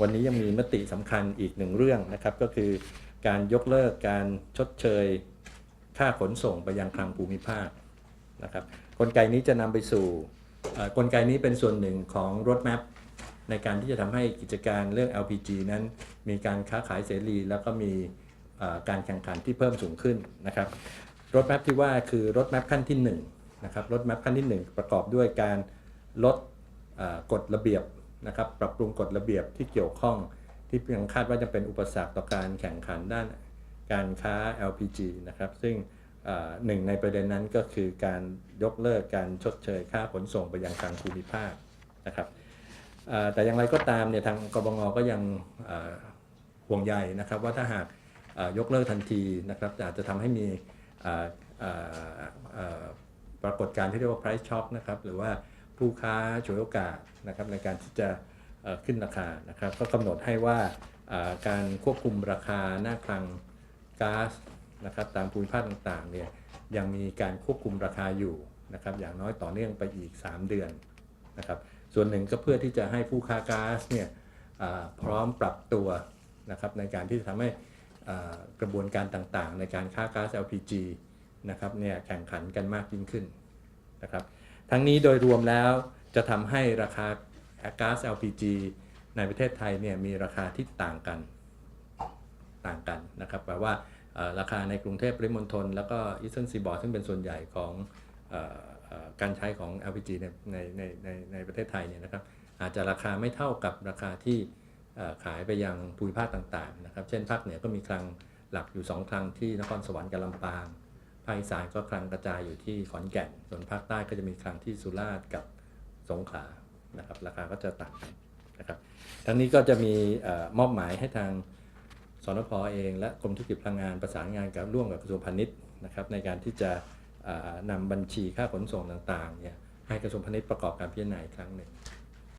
วันนี้ยังมีมติสำคัญอีกหนึ่งเรื่องนะครับ ก็คือการยกเลิกการชดเชยค่าขนส่งไปยังคลังภูมิภาคนะครับกลไกนี้จะนำไปสู่กลไกนี้เป็นส่วนหนึ่งของรถแมพในการที่จะทำให้กิจการเรื่อง LPG นั้น มีการค้าขายเสรี แล้วก็มีการแข่งขันที่เพิ่มสูงขึ้นนะครับรถแมพที่ว่าคือรถแมพขั้นที่1นะครับรถแมพขั้นที่ 1 ประกอบด้วยการลดกฎระเบียบ นะครับปรับปรุงกฎระเบียบที่เกี่ยวข้อง ที่ยังคาดว่าจะเป็นอุปสรรคต่อการแข่งขันด้านการค้า LPG นะครับ ซึ่งหนึ่งในประเด็นนั้นก็คือการยกเลิกการชดเชยค่าขนส่งไปยังทางภูมิภาคนะครับแต่อย่างไรก็ตามเนี่ยทางกบงก็ยังห่วงใยนะครับ ว่าถ้าหากยกเลิกทันทีนะครับอาจจะทำให้มีปรากฏการณ์ที่เรียกว่า price shock นะครับหรือว่า ผู้ค้าฉวยโอกาสนะครับในการที่จะขึ้นราคานะครับ ก็กำหนดให้ว่าการควบคุมราคาหน้าคลังก๊าซนะครับตามภูมิภาคต่างๆเนี่ยยังมีการควบคุมราคาอยู่นะครับอย่างน้อยต่อเนื่องไปอีก 3 เดือนนะครับส่วนหนึ่งก็เพื่อที่จะให้ผู้ค้าก๊าซเนี่ยพร้อมปรับตัวนะครับในการที่จะทำให้กระบวนการต่างๆ ในการค้าก๊าซ LPG นะครับเนี่ยแข่งขันกันมากยิ่งขึ้นนะครับ ทั้งนี้โดยรวมแล้วจะทำให้ราคาก๊าซ LPG ในประเทศไทยเนี่ยมีราคาที่ต่างกันต่างกันนะครับแปลว่าราคาในกรุงเทพปริมณฑลแล้วก็อีสเทิร์นซีบอร์ดซึ่งเป็นส่วนใหญ่ของออการใช้ของ LPG ในในในในในประเทศไทยเนี่ยนะครับอาจจะราคาไม่เท่ากับราคาที่ขายไปยังภูมิภาคต่างๆนะครับ เช่นภาคเหนือก็มีคลังหลักอยู่ 2 คลังที่นครสวรรค์กับลำปาง ภาคอีสานก็คลังกระจายอยู่ที่ขอนแก่น ส่วนภาคใต้ก็จะมีคลังที่สุราษฎร์กับสงขลานะครับ ราคาก็จะต่างกันนะครับ ทั้งนี้ก็จะมีอมอบหมายให้ทางสนพเอง และกรมธุรกิจพลังงานประสานงานกับร่วมกับกระทรวงพาณิชย์นะครับในการที่จะเอ่อนำบัญชีค่าขนส่งต่างๆเนี่ยให้กระทรวงพาณิชย์ประกอบการพิจารณาอีกครั้งหนึ่ง